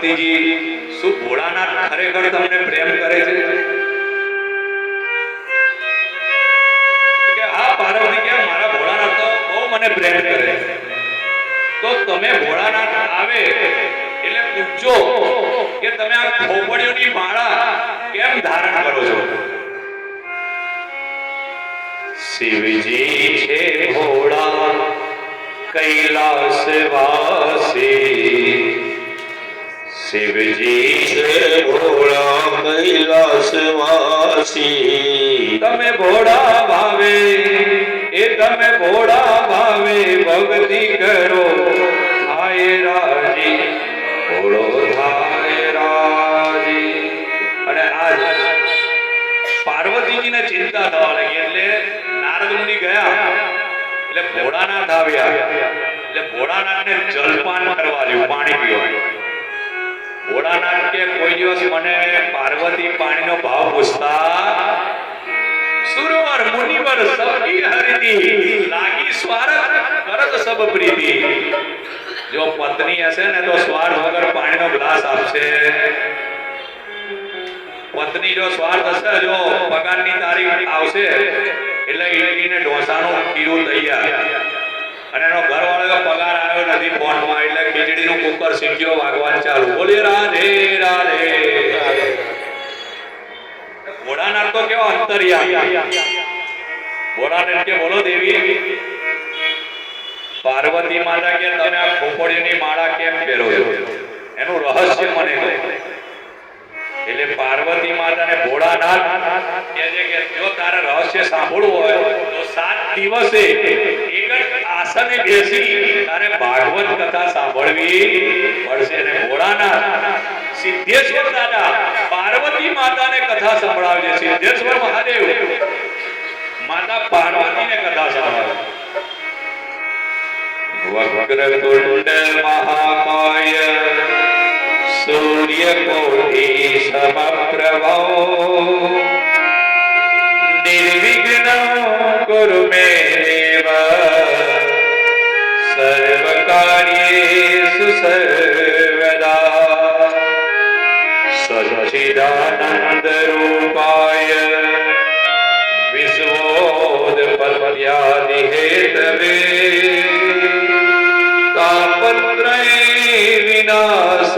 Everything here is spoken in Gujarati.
પાર્વતીજી શું ભોળાનાથ ખરેખર તમને પ્રેમ કરે છે? કે હા, પાર્વતી, કે મારા ભોળાનાથ તો બહુ મને પ્રેમ કરે છે. તો તમે ભોળાનાથ આવે એટલે પૂછજો કે તમે આ ખોપડીઓની માળા કેમ ધારણ કરો છો? શિવજી છે ભોળા કૈલાસ વાસી શિવજી છે ભોળા કૈલાસવાસી તમે ભોળા ભાવે, એ તમે ભોળા ભાવે, ભક્તિ કરો. થાય રાજી, ભોળો થાય રાજી. અને આજ પાર્વતીજીને ચિંતા થવા લાગી, એટલે નારદ મુનિ ગયા. એટલે ભોળાનાથ આવ્યા. એટલે ભોળાનાથને જલપાન કરવા લ્યું પાણી પીવા. ભોળાનાથ કે કોઈ દિવસ મને પાર્વતી પાણીનો ભાવ પૂછતા, સુરવર, મુનિવર સબકી હરિતી લાગી સ્વાર્થ કરત સબ પ્રીતિ. જો પત્ની હશે ને તો સ્વાર્થ વગર પાણીનો ગ્લાસ આપશે. પત્ની જો સ્વાર્થ હશે, જો પગારની તારીખ આવશે, એટલે ઈડલી ને ઢોસાનું ખીરું તૈયાર. અને એનો ઘરવાળો પગાર આવ્યો નથી ફોનમાં, એટલે ખીચડીનું કુકર શીખ્યો વાગવાન ચાલુ. બોલે, રાધે રાધે. ભોળાનાથ તો કેવો અંતર્યામી ભોળાનાથ કે, બોલો, દેવી. પાર્વતી માતા કે, તમે આ ખોપડીની માળા કેમ પહેરો છો? એનું રહસ્ય મને કહે. એટલે પાર્વતી માતાને ભોળાનાથ કે, જો તારે રહસ્ય સાંભળવું હોય, તો સાત દિવસે આસને બેસી અને ભાગવત કથા સાંભળવી. પડશે અને ભોળાના સિદ્ધેશ્વર દાદા, પાર્વતી માતાને કથા સંભળાવજે. સિદ્ધેશ્વર મહાદેવ, માતા પાર્વતીને કથા સંભળાવે વક્રતુંડ મહાકાય, સૂર્યકોટિ સમપ્રભો, નિર્વિઘ્ન કુરુ મે સચ્ચિદાનંદ રૂપાય વિશ્વોદપત્યાદિ હેતવે તાપત્રય વિનાશ